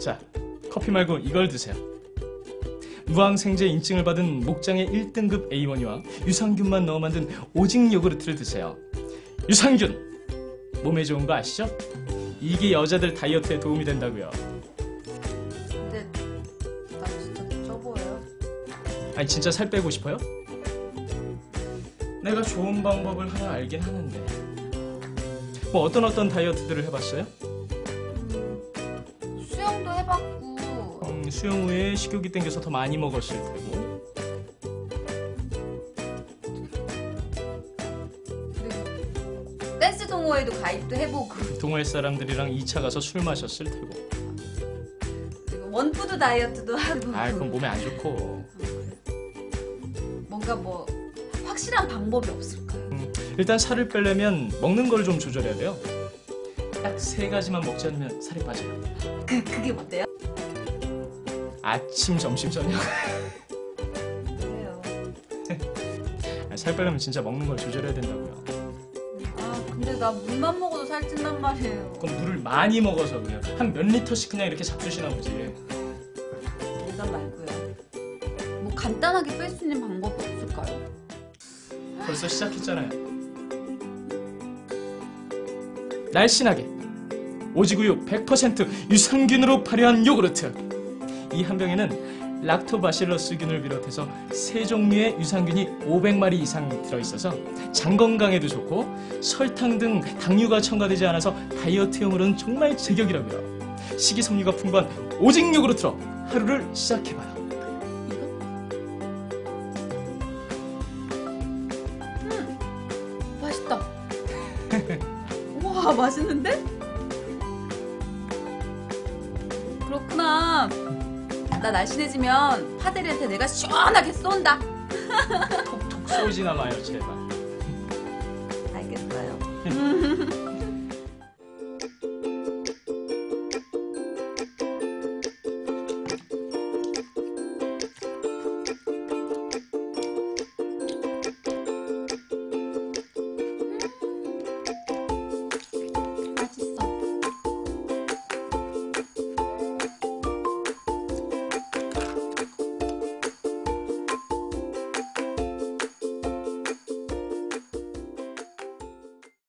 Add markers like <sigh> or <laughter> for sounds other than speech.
자, 커피 말고 이걸 드세요. 무항생제 인증을 받은 목장의 1등급 A1이와 유산균만 넣어 만든 오직 요구르트를 드세요. 유산균! 몸에 좋은 거 아시죠? 이게 여자들 다이어트에 도움이 된다고요. 근데 나 진짜 쪄 보여요. 아니 진짜 살 빼고 싶어요? 내가 좋은 방법을 하나 알긴 하는데 뭐 어떤 어떤 다이어트들을 해봤어요? 수영 후에 식욕이 땡겨서 더 많이 먹었을 테고. 그리고 댄스 동호회도 가입도 해보고. 동호회 사람들이랑 2차 가서 술 마셨을 테고. 원푸드 다이어트도 해보고. 아 그건 몸에 안 좋고. 뭔가 뭐 확실한 방법이 없을까요? 일단 살을 빼려면 먹는 걸 좀 조절해야 돼요. 딱 세 가지만 먹지 않으면 살이 빠져요. 그 그게 뭔데요? 아침, 점심, 저녁 그래요. 아, 살 빼려면 진짜 먹는 걸 조절해야 된다고요 아 근데 나 물만 먹어도 살찐단 말이에요. 그건 물을 많이 먹어서 그냥 한 몇 리터씩 그냥 이렇게 잡수시나 보지 농담 말고요. 뭐 간단하게 뺄 수 있는 방법이 없을까요? 벌써 시작했잖아요. 날씬하게 오지구유 100% 유산균으로 발효한 요구르트. 이 한 병에는 락토바실러스균을 비롯해서 세 종류의 유산균이 500마리 이상 들어있어서 장 건강에도 좋고 설탕 등 당류가 첨가되지 않아서 다이어트용으로는 정말 제격이라고요. 식이섬유가 풍부한 오직 요구르트로 하루를 시작해봐요. 맛있다. <laughs> 와 맛있는데? 그렇구나. 나 날씬해지면 파데리한테 내가 시원하게 쏜다. 톡톡 쏘지나 마요 제발. 알겠어요. <laughs>